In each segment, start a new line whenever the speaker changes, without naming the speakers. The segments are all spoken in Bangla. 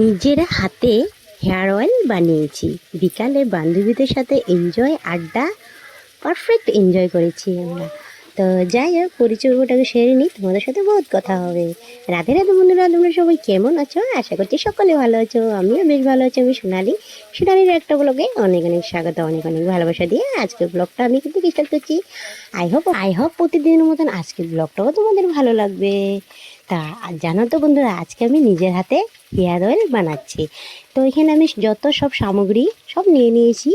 নিজের হাতে হেয়ার অয়েল বানিয়েছি। বিকালে বান্ধবীদের সাথে এনজয় আড্ডা পারফেক্ট এনজয় করেছি আমরা। তো যাই হোক পরিচয় ওটাকে সেরে নিই। তোমাদের সাথে বহুত কথা হবে। রাধে রাধে বন্ধুরা, তোমরা সবাই কেমন আছো? আশা করছি সকলে ভালো আছো। আমিও বেশ ভালো আছি, আমি সোনালি। সোনালির একটা ব্লগে অনেক অনেক স্বাগত, অনেক অনেক ভালোবাসা দিয়ে আজকের ব্লগটা আমি কিন্তু স্টার্ট করছি। আই হোপ আই হোপ প্রতিদিনের মতন আজকের ব্লগটাও তোমাদের ভালো লাগবে। তা জানো তো বন্ধুরা আজকে আমি নিজের হাতে হেয়ার অয়েল বানাচ্ছি। তো এখানে আমি যত সব সামগ্রী সব নিয়ে নিয়েছি।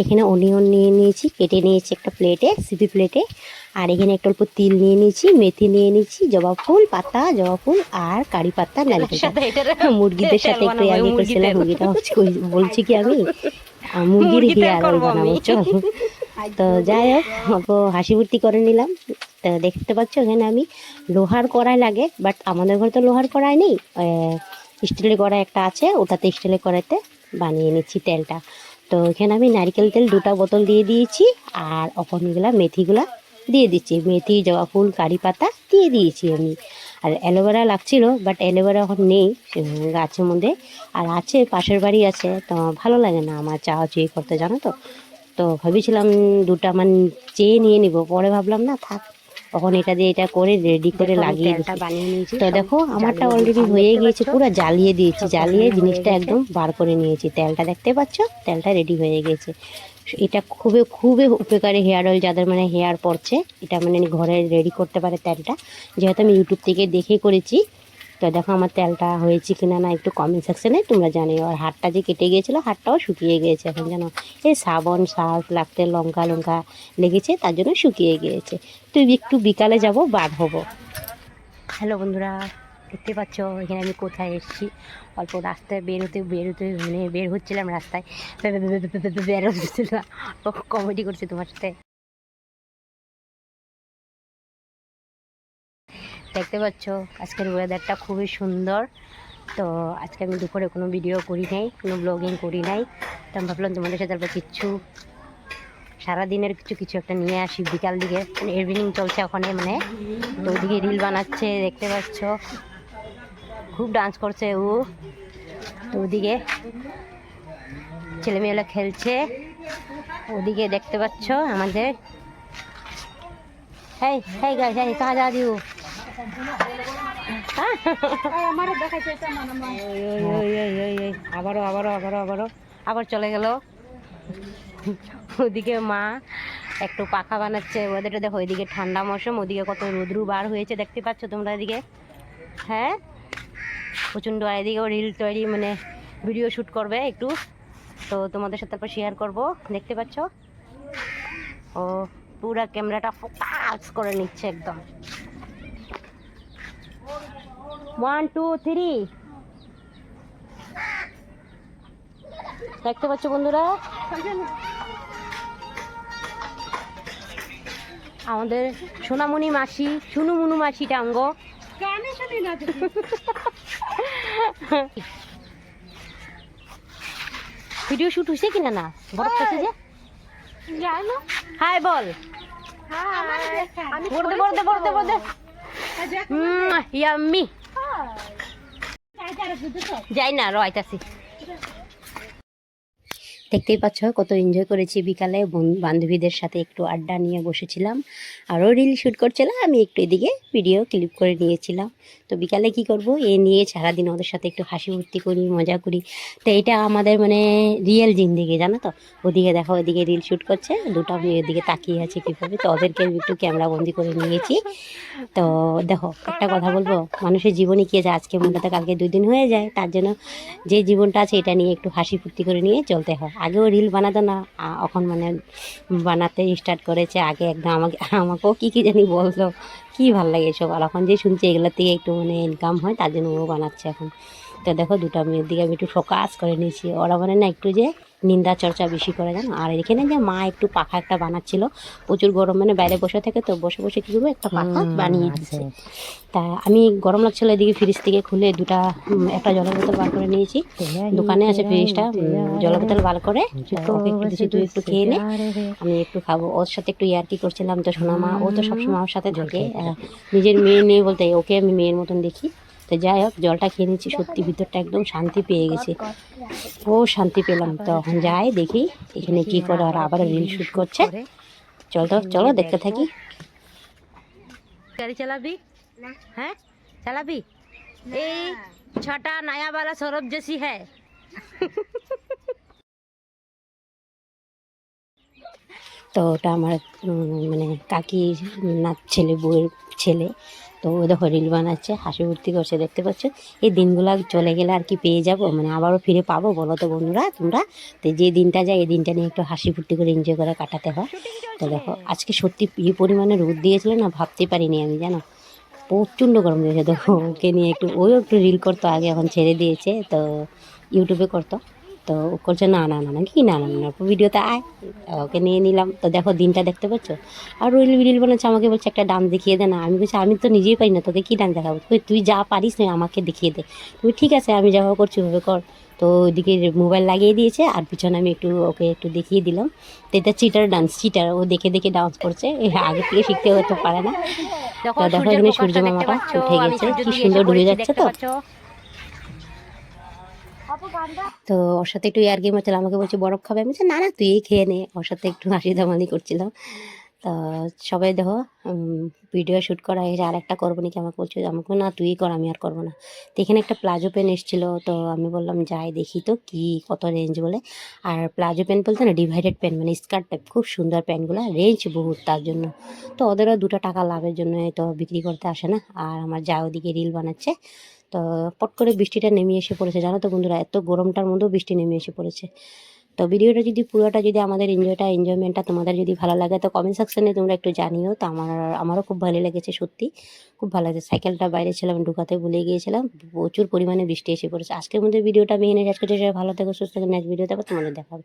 এখানে অনিয়ন নিয়ে নিয়েছি কেটে নিয়েছি একটা প্লেটে সিপি প্লেটে আর এখানে একটা অল্প তিল নিয়ে নিয়েছি মেথি নিয়ে নিয়েছি জবা ফুল পাতা জবা ফুল আর কারি পাতা নারকেল মুরগিদের সাথে একটু করছিলাম মুরগিটা বলছি কি আমি? মুরগির হেয়ার অয়েল বানাবো। চল তো যাই হোক অল্প হাসি ফুর্তি করে নিলাম। তো দেখতে পাচ্ছ, এখানে আমি লোহার কড়াই লাগে বাট আমাদের ঘরে তো লোহার কড়াই নেই। স্টিলের কড়াই একটা আছে, ওটাতে স্টিলের কড়াইতে বানিয়ে নিচ্ছি তেলটা। তো এখানে আমি নারকেল তেল দুটা বোতল দিয়ে দিয়েছি, আর অপনগুলা মেথিগুলা দিয়ে দিচ্ছি। মেথি, জবা ফুল, কারি পাতা দিয়ে দিয়েছি আমি। আর অ্যালোভেরা লাগছিল বাট অ্যালোভেরা এখন নেই গাছের মধ্যে। আর আছে, পাশের বাড়ি আছে, তো ভালো লাগে না আমার চা চেয়ে করতে, জানো তো? তো ভেবেছিলাম দুটা মানে চেয়ে নিয়ে নিব, পরে ভাবলাম, না, থাক। তখন এটা দিয়ে এটা করে রেডি করে লাগিয়ে দিচ্ছি।
বানিয়ে নিয়েছি
তো দেখো আমারটা অলরেডি হয়ে গিয়েছে পুরো জ্বালিয়ে দিয়েছি জ্বালিয়ে জিনিসটা একদম বার করে নিয়েছি। তেলটা দেখতে পাচ্ছ? তেলটা রেডি হয়ে গেছে। এটা খুবই খুবই উপকারী হেয়ার অয়েল যাদের মানে হেয়ার পড়ছে এটা মানে ঘরে রেডি করতে পারে তেলটা। যেহেতু আমি ইউটিউব থেকে দেখে করেছি তো দেখো আমার তেলটা হয়েছে কিনা না একটু কমেন্ট সেকশনে তোমরা জানিও আর হাতটা যে কেটে গিয়েছিল হাতটাও শুকিয়ে গিয়েছে এখন যেন এই সাবন সার্ফ লাগতে লঙ্কা লঙ্কা লেগেছে তার জন্য শুকিয়ে গিয়েছে তো একটু বিকালে যাব বার হব হ্যালো বন্ধুরা দেখতে পাচ্ছ এখানে আমি কোথায় এসেছি অল্প রাস্তায় বেরোতে বেরোতে মানে বের হচ্ছিলাম রাস্তায় বে- বে- বে- বে- বে- বে- বের হচ্ছিলাম কমেডি করছি তোমার সাথে দেখতে পাচ্ছ? আজকের ওয়েদারটা খুবই সুন্দর। তো আজকে আমি দুপুরে কোনো ভিডিও করি নাই, কোনো ব্লগিং করি নাই। তো আমি ভাবলাম তোমাদের সাথে অল্প কিচ্ছু সারাদিনের কিছু কিছু একটা নিয়ে আসি বিকাল দিকে। মানে ইভিনিং চলছে ওখানে মানে তো ওদিকে রিল বানাচ্ছে, দেখতে পাচ্ছ। খুব ডান্স করছে ও। তো ওদিকে ছেলেমেয়েরা খেলছে। ওদিকে দেখতে পাচ্ছ আমাদের। হ্যাঁ হেই গাইস হেই কাহা যা দিও আবারও আবারও আবারও আবারও, আবার চলে গেল। ওদিকে মা একটু পাখা বানাচ্ছে ওদেরটা দেখো ওইদিকে ঠান্ডা মৌসুম, ওদিকে কত রোদ্রু বার হয়েছে, দেখতে পাচ্ছ তোমরা এদিকে? হ্যাঁ? প্রচণ্ড এদিকেও রিল তৈরি মানে ভিডিও শ্যুট করবে একটু। তো তোমাদের সাথে তারপর শেয়ার করব, দেখতে পাচ্ছ? ও, পুরা ক্যামেরাটা ফোকাস করে নিচ্ছে একদম। ওয়ান টু থ্রি দেখতে পাচ্ছ বন্ধুরা? আমাদের সোনামণি মাসি সুনুমুনু মাসি টাঙ্গ। ভিডিও শুট হয়েছে কিনা না? বরফ পড়ছে যে? হাই বল। বলতে বলতে বলতে বলতে ইয়াম্মি। যাই না, রয়তাছি। দেখতেই পাচ্ছ, কত এনজয় করেছি। বিকালে বন- বান্ধবীদের সাথে একটু আড্ডা নিয়ে বসেছিলাম। আরও রিল শ্যুট করছিলাম, আমি একটু এদিকে ভিডিও ক্লিপ করে নিয়েছিলাম। তো বিকালে কি করব? এ নিয়ে সারাদিন ওদের সাথে একটু হাসি ফুর্তি করি, মজা করি। তো এটা আমাদের মানে রিয়েল জিন্দিগি, জানো তো? ওদিকে দেখো, ওদিকে রিল শ্যুট করছে, দুটো আমি ওদিকে তাকিয়ে আছে কীভাবে? তো ওদেরকে একটু ক্যামেরা বন্দি করে নিয়েছি। তো দেখো, একটা কথা বলব, মানুষের জীবনে কি আছে? আজকে মনে তো কালকে দুই দিন হয়ে যায়। তার জন্য যে জীবনটা আছে, এটা নিয়ে একটু হাসি ফুর্তি করে নিয়ে চলতে হয়। আগেও রিল বানাতো না এখন মানে বানাতে স্টার্ট করেছে। আগে একদম আমাকে, আমাকেও কী কী জানি বলতো। কী ভালো লাগে এসব? আর এখন যে শুনছি এগুলোর থেকে একটু মানে ইনকাম হয়, তার জন্য ও বানাচ্ছে এখন। তো দেখো দুটা মেয়ের দিকে আমি একটু ফোকাস করে নিয়েছি। ওরা মানে না একটু যে নিন্দা চর্চা বেশি করে জানো? আর এখানে যে মা একটু পাখা একটা বানাচ্ছিল প্রচুর গরম মানে বাইরে বসে থাকে তো বসে বসে কি করব একটা পাখা বানিয়ে দিচ্ছে। তা আমি গরম লাগছিল এদিকে ফ্রিজ থেকে খুলে দুটা একটা জলের বোতল বার করে নিয়েছি। দোকানে আছে ফ্রিজটা জলের বোতল বার করে ওকে একটু দিয়েছি তুই একটু খেয়ে নে। আমি একটু খাব ওর সাথে একটু ইয়ার্কি করছিলাম তো সোনা মা ও তো সবসময় আমার সাথে থাকে নিজের মেয়ে নেই বলতে ওকে আমি মেয়ের মতন দেখি। তো যাই হোক জলটা খেয়ে নিচ্ছি সত্যি ভিতরটা একদম শান্তি পেয়ে গেছে। ও শান্তি পেলাম তো এখন যাই দেখি এখানে কি করে আর আবার রিল শুট করছে। চল তো চলো দেখতে থাকি। গাড়ি চালাবি? হ্যাঁ? চালাবি? এই ছটা নয়া वाला সৌরভ জেসি হ্যাঁ তো ওটা আমার মানে কাকি না ছেলে বউয়ের ছেলে। তো ও দেখো রিল বানাচ্ছে, হাসি ভর্তি করছে, দেখতে পাচ্ছ? এই দিনগুলো চলে গেলে আর কি পেয়ে যাব? মানে আবারও ফিরে পাবো বলো তো বন্ধুরা, তোমরা? তো যে দিনটা যায়, এই দিনটা নিয়ে একটু হাসি ফুর্তি করে এনজয় করে কাটাতে হয়। তো দেখো, আজকে সত্যি এই পরিমাণে রোদ দিয়েছিল না, ভাবতে পারিনি আমি, জানো? প্রচণ্ড গরম দিয়েছে, দেখো, ওকে নিয়ে একটু ওও একটু রিল করতো, আগে এখন ছেড়ে দিয়েছে, তো ইউটিউবে করতো। তো ও করছে না না না না কি না না না ভিডিওতে আয় ওকে নিয়ে নিলাম। তো দেখো দিনটা দেখতে পাচ্ছ? আর রিল রিল বানাচ্ছে আমাকে বলছে একটা ডান্স দেখিয়ে দে না। আমি বলছি আমি তো নিজেই পারি না তোকে কী ডান্স দেখাবো? তুই তুই যা পারিস না আমাকে দেখিয়ে দে। তুমি ঠিক আছে আমি যাওয়া করছি ওভাবে কর। তো ওইদিকে মোবাইল লাগিয়ে দিয়েছে আর পিছনে আমি একটু ওকে একটু দেখিয়ে দিলাম। তো এটা চিটার ডান্স চিটার ও দেখে দেখে ডান্স করছে আগে থেকে শিখতে হতে পারে না। তো দেখো এখানে সূর্য মামাটা উঠে গেছে কি সুন্দর ডুবে যাচ্ছে তো। তো ওর সাথে একটু ইয়ার গেম হচ্ছিল, আমাকে বলছে, বরফ খাবে। আমি না না তুই খেয়ে নে। ওর সাথে একটু হাসি দামানি করছিলাম তো সবাই দেখো ভিডিও শ্যুট করা হয়েছে, আর একটা করব নাকি? আমাকে বলছে আমাকে না তুই কর, আমি আর করব না। তো এখানে একটা প্লাজো পেন এসেছিল, তো আমি বললাম, যাই, দেখি তো কি, কত রেঞ্জ বলে। আর প্লাজো পেন বলতে না ডিভাইডেড পেন মানে স্কার্ট টাইপ খুব সুন্দর পেনগুলো রেঞ্জ বহুত তার জন্য। তো ওদেরও দুটো টাকা লাভের জন্য তো বিক্রি করতে আসে না। আর আমার যা ওদিকে রিল বানাচ্ছে তো পট করে বৃষ্টিটা নেমে এসে পড়েছে। জানো তো বন্ধুরা, এত গরমটার মধ্যেও বৃষ্টি নেমে এসে পড়েছে। তো ভিডিওটা যদি পুরোটা যদি আমাদের এনজয়টা এনজয়মেন্টটা তোমাদের যদি ভালো লাগে, তো কমেন্ট সেকশনে তোমরা একটু জানিও। তো আমার, আমারও খুব ভালো লেগেছে সত্যি। খুব ভালো লাগছে। সাইকেলটা বাইরে ছিলাম, ঢুকাতে ভুলে গিয়েছিলাম। প্রচুর পরিমাণে বৃষ্টি এসে পড়েছে। আজকের মধ্যে ভিডিওটা আমি এনে সবাই ভালো থেকো, সুস্থ থেকো। নেক্সট ভিডিওতে আবার তোমাদের দেখাবে